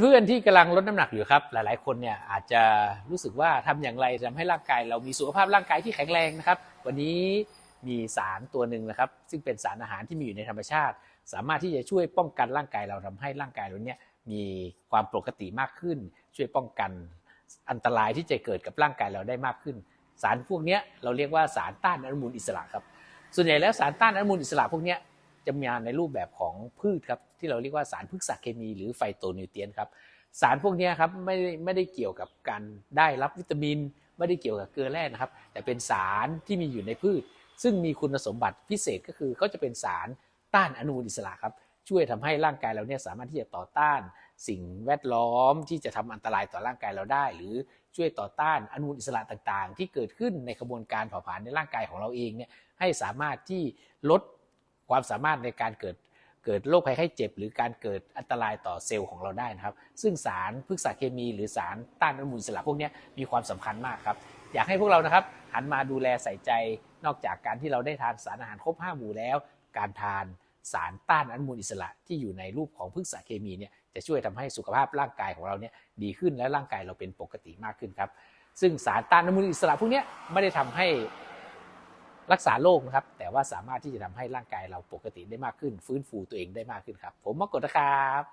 เพื่อนๆที่กำลังลดน้ำหนักอยู่ครับ หลายๆ คนเนี่ยอาจจะรู้สึกว่าทำอย่างไรทำให้ร่างกาย เรามีสุขภาพร่างกายที่แข็งแรงนะครับ วันนี้มีสารตัวหนึ่งนะครับ ซึ่งเป็นสารอาหารที่มีอยู่ในธรรมชาติ สามารถที่จะช่วยป้องกันร่างกายเราทำให้ร่างกายเราเนี่ยมีความปกติมากขึ้น ช่วยป้องกันอันตรายที่จะเกิดกับร่างกายเราได้มากขึ้น สารพวกนี้เราเรียกว่าสารต้านอนุมูลอิสระครับ ส่วนใหญ่แล้วสารต้านอนุมูลอิสระพวกนี้ จะมีในรูปแบบของพืชครับที่เราเรียกว่าสารพฤกษเคมีหรือไฟโตนิวเทียนครับสารพวกนี้ครับไม่ได้ไม่ได้เกี่ยวกับการได้รับวิตามิน ไม่ได้เกี่ยวกับเกลือแร่นะครับ แต่เป็นสารที่มีอยู่ในพืช ซึ่งมีคุณสมบัติพิเศษก็คือเขาจะเป็นสารต้านอนุมูลอิสระครับช่วยทำให้ร่างกายเราเนี่ยสามารถที่จะต่อต้าน สิ่งแวดล้อมที่จะทำอันตรายต่อร่างกายเราได้ หรือช่วยต่อต้านอนุมูลอิสระต่างๆ ที่เกิดขึ้นในกระบวนการเผาผลาญในร่างกายของเราเองเนี่ยให้สามารถที่ลด ความสามารถในการเกิดเกิดโรคภัยไข้เจ็บ หรือการเกิดอันตรายต่อเซลล์ของเราได้นะครับ ซึ่งสารพฤกษเคมี หรือสารต้านอนุมูลอิสระพวกนี้มีความสำคัญมากครับ อยากให้พวกเรานะครับหันมาดูแลใส่ใจนอกจากการที่เราได้ทานสารอาหารครบห้าหมู่แล้ว การทานสารต้านอนุมูลอิสระที่อยู่ในรูปของพฤกษเคมีเนี่ยจะช่วยทำให้สุขภาพร่างกายของเราเนี่ยดีขึ้นและร่างกายเราเป็นปกติมากขึ้นครับ ซึ่งสารต้านอนุมูลอิสระพวกนี้ไม่ได้ทำให้ รักษาโรคนะครับ แต่ว่าสามารถที่จะทำให้ร่างกายเราปกติได้มากขึ้น ฟื้นฟูตัวเองได้มากขึ้นครับ ผมมากดนะครับ